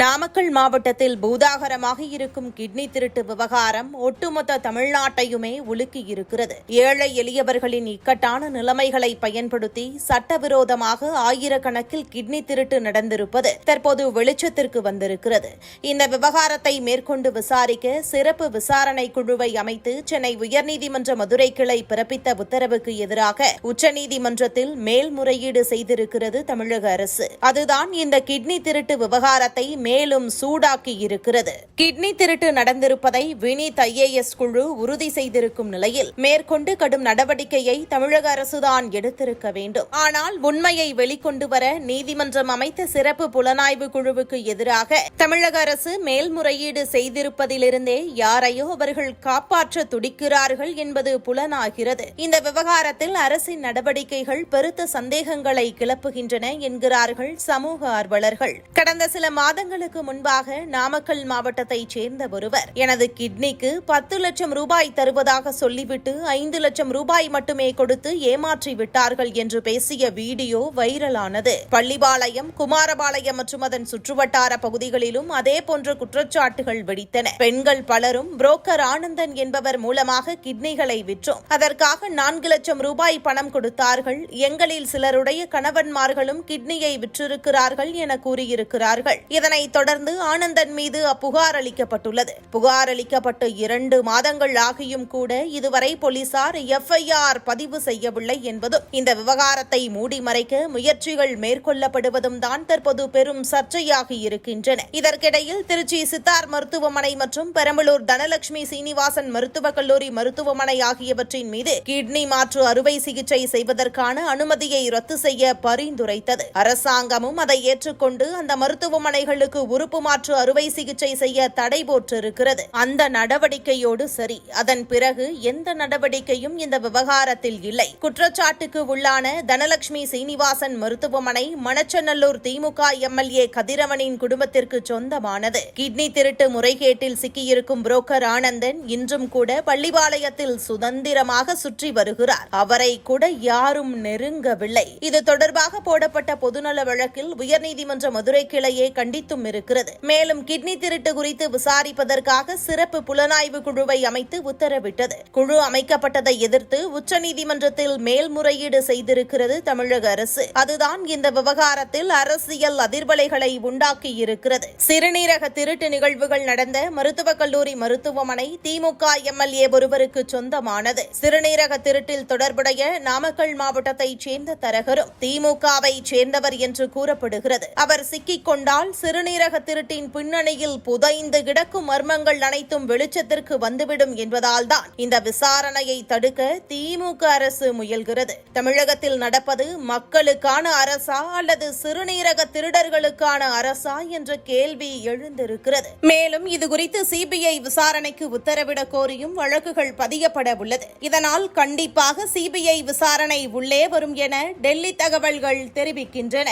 நாமக்கல் மாவட்டத்தில் பூதாகரமாக இருக்கும் கிட்னி திருட்டு விவகாரம் ஒட்டுமொத்த தமிழ்நாட்டையுமே உலுக்கியிருக்கிறது ஏழை எளியவர்களின் இக்கட்டான நிலைமைகளை பயன்படுத்தி சட்டவிரோதமாக ஆயிரக்கணக்கில் கிட்னி திருட்டு நடந்திருப்பது தற்போது வெளிச்சத்திற்கு வந்திருக்கிறது. இந்த விவகாரத்தை மேற்கொண்டு விசாரிக்க சிறப்பு விசாரணை குழுவை அமைத்து சென்னை உயர்நீதிமன்ற மதுரை கிளை பிறப்பித்த உத்தரவுக்கு எதிராக உச்சநீதிமன்றத்தில் மேல்முறையீடு செய்திருக்கிறது தமிழக அரசு. அதுதான் இந்த கிட்னி திருட்டு விவகாரத்தை மேலும் சூடாக்கி இருக்கிறது. கிட்னி திருட்டு நடந்திருப்பதை வினித் ஐஏஎஸ் குழு உறுதி செய்திருக்கும் நிலையில் மேற்கொண்டு கடும் நடவடிக்கையை தமிழக அரசுதான் எடுத்திருக்க வேண்டும். ஆனால் உண்மையை வெளிக்கொண்டு வர நீதிமன்றம் அமைத்த சிறப்பு புலனாய்வு குழுவுக்கு எதிராக தமிழக அரசு மேல்முறையீடு செய்திருப்பதிலிருந்தே யாரையோ அவர்கள் காப்பாற்ற துடிக்கிறார்கள் என்பது புலனாகிறது. இந்த விவகாரத்தில் அரசின் நடவடிக்கைகள் பெருத்த சந்தேகங்களை கிளப்புகின்றன என்கிறார்கள் சமூக ஆர்வலர்கள். கடந்த சில மாதங்கள் மாதங்களுக்கு முன்பாக நாமக்கல் மாவட்டத்தைச் சேர்ந்த ஒருவர். எனது கிட்னிக்கு பத்து லட்சம் ரூபாய் தருவதாக சொல்லிவிட்டு ஐந்து லட்சம் ரூபாய் மட்டுமே கொடுத்து ஏமாற்றி விட்டார்கள் என்று பேசிய வீடியோ வைரலானது. பள்ளிபாளையம் குமாரபாளையம் மற்றும் அதன் சுற்றுவட்டார பகுதிகளிலும் அதே போன்ற குற்றச்சாட்டுகள் வெடித்தன. பெண்கள் பலரும் புரோக்கர் ஆனந்தன் என்பவர் மூலமாக கிட்னிகளை விற்றும். அதற்காக நான்கு லட்சம் ரூபாய் பணம் கொடுத்தார்கள். எங்களில் சிலருடைய கணவன்மார்களும் கிட்னியை விற்றிருக்கிறார்கள் என கூறியிருக்கிறார்கள். இதனைத் தொடர்ந்து ஆனந்தன் மீது அப்புகார் அளிக்கப்பட்டுள்ளது. புகார் அளிக்கப்பட்டு இரண்டு மாதங்கள் ஆகியும் கூட இதுவரை போலீசார் எஃப்ஐஆர் பதிவு செய்யவில்லை என்பதும் இந்த விவகாரத்தை மூடி மறைக்க முயற்சிகள் மேற்கொள்ளப்படுவதும் தான் தற்போது பெரும் சர்ச்சையாகி இருக்கின்றன. இதற்கிடையில் திருச்சி சித்தார் மருத்துவமனை மற்றும் பெரம்பலூர் தனலட்சுமி சீனிவாசன் மருத்துவக் கல்லூரி மருத்துவமனை ஆகியவற்றின் மீது கிட்னி மாற்று அறுவை சிகிச்சை செய்வதற்கான அனுமதியை ரத்து செய்ய பரிந்துரைத்தது. அரசாங்கமும் அதை ஏற்றுக்கொண்டு அந்த மருத்துவமனைகளுக்கு உறுப்பு மாற்று அறுவை சிகிச்சை செய்ய தடை போற்றிருக்கிறது அந்த நடவடிக்கையோடு சரி. அதன் பிறகு எந்த நடவடிக்கையும் இந்த விவகாரத்தில் இல்லை. குற்றச்சாட்டுக்கு உள்ளான தனலட்சுமி சீனிவாசன் மருத்துவமனை மணச்சநல்லூர் திமுக எம்எல்ஏ கதிரவனின் குடும்பத்திற்கு சொந்தமானது. கிட்னி திருட்டு முறைகேட்டில் சிக்கியிருக்கும் புரோக்கர் ஆனந்தன் இன்றும் கூட பள்ளிபாளையத்தில் சுதந்திரமாக சுற்றி வருகிறார். அவரை கூட யாரும் நெருங்கவில்லை. இது தொடர்பாக போடப்பட்ட பொதுநல வழக்கில் உயர்நீதிமன்ற மதுரை கிளையை கண்டித்து கண்டித்தும் இருக்கிறது. மேலும் கிட்னி திருட்டு குறித்து விசாரிப்பதற்காக சிறப்பு புலனாய்வு குழுவை அமைத்து உத்தரவிட்டது. குழு அமைக்கப்பட்டதை எதிர்த்து உச்சநீதிமன்றத்தில் மேல்முறையீடு செய்திருக்கிறது தமிழக அரசு. அதுதான் இந்த விவகாரத்தில் அரசியல் அதிர்வலைகளை உண்டாக்கியிருக்கிறது. சிறுநீரக திருட்டு நிகழ்வுகள் நடந்த மருத்துவக் கல்லூரி மருத்துவமனை திமுக எம்எல்ஏ ஒருவருக்கு சொந்தமானது. சிறுநீரக திருட்டில் தொடர்புடைய நாமக்கல் மாவட்டத்தைச் சேர்ந்த தரகரும் திமுகவை சேர்ந்தவர் என்று கூறப்படுகிறது. அவர் சிக்கிக் கொண்டால் சிறு சிறுநீரக திருட்டின் பின்னணியில் புதைந்து கிடக்கும் மர்மங்கள் அனைத்தும் வெளிச்சத்திற்கு வந்துவிடும் என்பதால்தான் இந்த விசாரணையை தடுக்க திமுக அரசு முயல்கிறது. தமிழகத்தில் நடப்பது மக்களுக்கான அரசா அல்லது சிறுநீரக திருடர்களுக்கான அரசா என்ற கேள்வி எழுந்திருக்கிறது. மேலும் இதுகுறித்து சிபிஐ விசாரணைக்கு உத்தரவிட கோரியும் வழக்குகள் பதியப்பட உள்ளது. இதனால் கண்டிப்பாக சிபிஐ விசாரணை உள்ளே வரும் என டெல்லி தகவல்கள் தெரிவிக்கின்றன.